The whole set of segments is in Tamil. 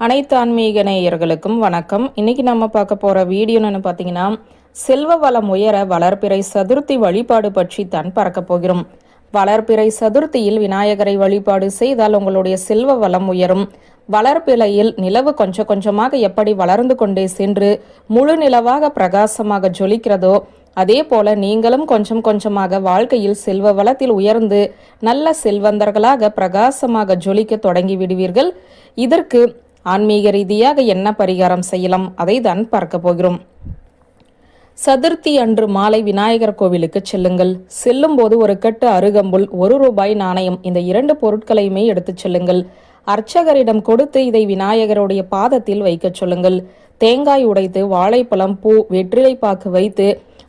அனைத்து ஆன்மீக நேயர்களுக்கும் வணக்கம். இன்னைக்கு நம்ம பார்க்க போற வீடியோன்னு பார்த்தீங்கன்னா செல்வ வளம் உயர வளர்பிறை சதுர்த்தி வழிபாடு பற்றி தான் பார்க்க போகிறோம். வளர்பிறை சதுர்த்தியில் விநாயகரை வழிபாடு செய்தால் உங்களுடைய செல்வ வளம் உயரும். வளர்ப்பிலையில் நிலவு கொஞ்சம் கொஞ்சமாக எப்படி வளர்ந்து கொண்டே சென்று முழு நிலவாக பிரகாசமாக ஜொலிக்கிறதோ அதே போல நீங்களும் கொஞ்சம் கொஞ்சமாக வாழ்க்கையில் செல்வ வளத்தில் உயர்ந்து நல்ல செல்வந்தர்களாக பிரகாசமாக ஜொலிக்க தொடங்கி விடுவீர்கள். இதற்கு ஆன்மீக ரீதியாக என்ன பரிகாரம் செய்யலாம்? அதை தான் பார்க்க போகிறோம். சதுர்த்தி அன்று மாலை விநாயகர் கோவிலுக்கு செல்லுங்கள். செல்லும் போது ஒரு கட்டு அருகம்புல் ஒரு ரூபாய் நாணயம் இந்த இரண்டு பொருட்களையுமே எடுத்துச் செல்லுங்கள். அர்ச்சகரிடம் கொடுத்து இதை விநாயகருடைய பாதத்தில் வைக்கச் சொல்லுங்கள். தேங்காய் உடைத்து வாழைப்பழம் பூ வெற்றிலை பாக்கு வைத்து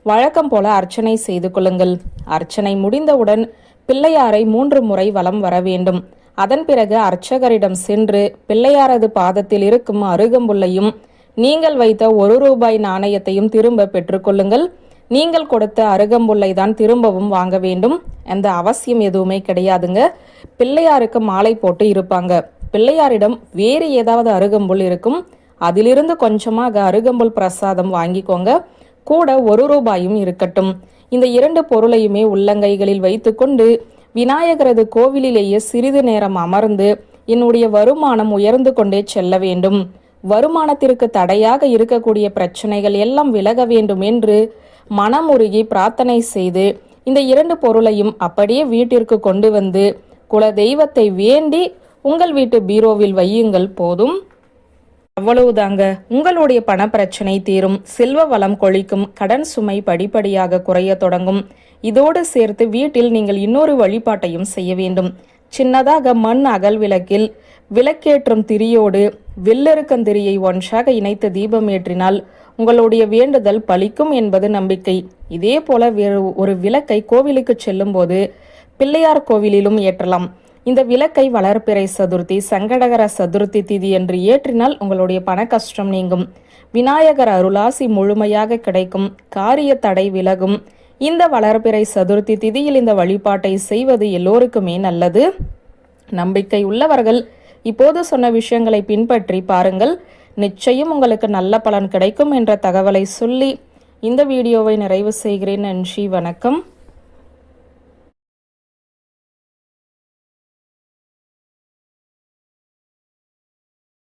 வழக்கம் போல அர்ச்சனை செய்து கொள்ளுங்கள். அர்ச்சனை முடிந்தவுடன் பிள்ளையாரை மூன்று முறை வலம் வர வேண்டும். அதன் பிறகு அர்ச்சகரிடம் சென்று பிள்ளையாரது பாதத்தில் இருக்கும் அருகம்புல்லையும் நீங்கள் வைத்த ஒரு ரூபாய் நாணயத்தையும் திரும்ப பெற்றுக்கொள்ளுங்கள் நீங்கள் கொடுத்த அருகம்புல்லை தான் திரும்பவும் வாங்க வேண்டும். அந்த அவசியம் எதுவுமே கிடையாதுங்க. பிள்ளையாருக்கு மாலை போட்டு இருப்பாங்க. பிள்ளையாரிடம் வேறு ஏதாவது அருகம்புல் இருக்கும். அதிலிருந்து கொஞ்சமாக அருகம்புல் பிரசாதம் வாங்கிக்கோங்க. கூட ஒரு ரூபாயும் இருக்கட்டும். இந்த இரண்டு பொருளையுமே உள்ளங்கைகளில் வைத்துக்கொண்டு விநாயகரது கோவிலிலேயே சிறிது நேரம் அமர்ந்து என்னுடைய வருமானம் உயர்ந்து கொண்டே செல்ல வேண்டும். வருமானத்திற்கு தடையாக இருக்கக்கூடிய பிரச்சனைகள் எல்லாம் விலக வேண்டும் என்று மனமுருகி பிரார்த்தனை செய்து இந்த இரண்டு பொருளையும் அப்படியே வீட்டிற்கு கொண்டு வந்து குல தெய்வத்தை வேண்டி உங்கள் வீட்டு பீரோவில் வையுங்கள் போதும். அவ்வளவுதாங்க. உங்களுடைய பண பிரச்சனை தீரும். செல்வ வளம் கொழிக்கும். கடன் சுமை படிப்படியாக குறைய தொடங்கும். இதோடு சேர்த்து வீட்டில் நீங்கள் இன்னொரு வழிபாட்டையும் செய்ய வேண்டும். சின்னதாக மண் அகல் விளக்கில் விளக்கேற்றும் திரியோடு வெள்ளெருக்கந்திரியை ஒன்றாக இணைத்து தீபம் ஏற்றினால் உங்களுடைய வேண்டுதல் பலிக்கும் என்பது நம்பிக்கை. இதே போல வேறு ஒரு விளக்கை கோவிலுக்கு செல்லும்போது பிள்ளையார் கோவிலிலும் ஏற்றலாம். இந்த விளக்கை வளர்ப்பிறை சதுர்த்தி சங்கடகர சதுர்த்தி திதி என்று ஏற்றினால் உங்களுடைய பண கஷ்டம் நீங்கும். விநாயகர் அருளாசி முழுமையாக கிடைக்கும். காரிய தடை விலகும். இந்த வளர்பிறை சதுர்த்தி திதியில் இந்த வழிபாட்டை செய்வது எல்லோருக்குமே நல்லது. நம்பிக்கை உள்ளவர்கள் இப்போது சொன்ன விஷயங்களை பின்பற்றி பாருங்கள். நிச்சயம் உங்களுக்கு நல்ல பலன் கிடைக்கும் என்ற தகவலை சொல்லி இந்த வீடியோவை நிறைவு செய்கிறேன். நன்றி வணக்கம்.